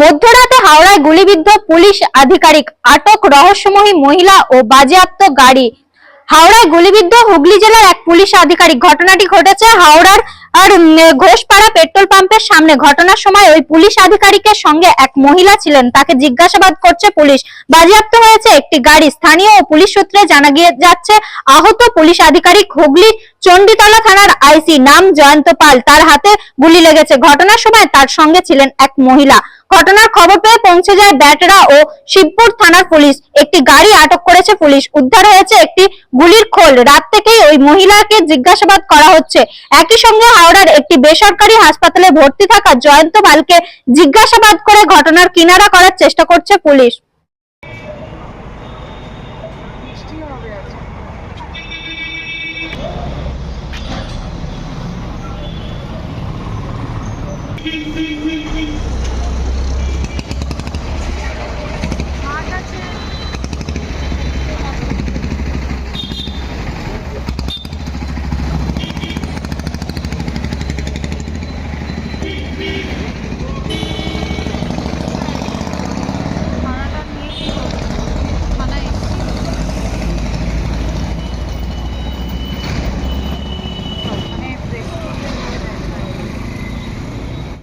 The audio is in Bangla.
মধ্যরাতে হাওড়ায় গুলিবিদ্ধ পুলিশ আধিকারিক, আটক রহস্যময়ী মহিলা ও বাজেয়াপ্ত গাড়ি। হাওড়ায় গুলিবিদ্ধ হুগলি জেলার এক পুলিশ আধিকারিক, ঘটনাটি ঘটেছে হাওড়ার আর ঘোষপাড়া পেট্রোল পাম্পের সামনে ঘটনার সময় ওই পুলিশ আধিকারিকের সঙ্গে এক মহিলা ছিলেন। তাকে জিজ্ঞাসাবাদ করছে পুলিশ। বাজেয়াপ্ত হয়েছে একটি গাড়ি। স্থানীয় ও পুলিশ সূত্রে জানা গিয়ে যাচ্ছে, আহত পুলিশ আধিকারিক হুগলি চণ্ডীতলা থানার আইসি নাম জয়ন্ত পাল। তার হাতে গুলি লেগেছে। ঘটনার সময় তার সঙ্গে ছিলেন এক মহিলা। ঘটনার খবর পেয়ে পৌঁছে যায় ব্যাটরা ও শিবপুর থানার পুলিশ। একটি গাড়ি আটক করেছে পুলিশ। উদ্ধার হয়েছে একটি গুলির খোল। রাত থেকেই ওই মহিলাকে জিজ্ঞাসাবাদ করা হচ্ছে। একই সঙ্গে হাওড়ার একটি বেসরকারি হাসপাতালে ভর্তি থাকা জয়ন্ত পালকে জিজ্ঞাসাবাদ করে ঘটনার কিনারা করার চেষ্টা করছে পুলিশ।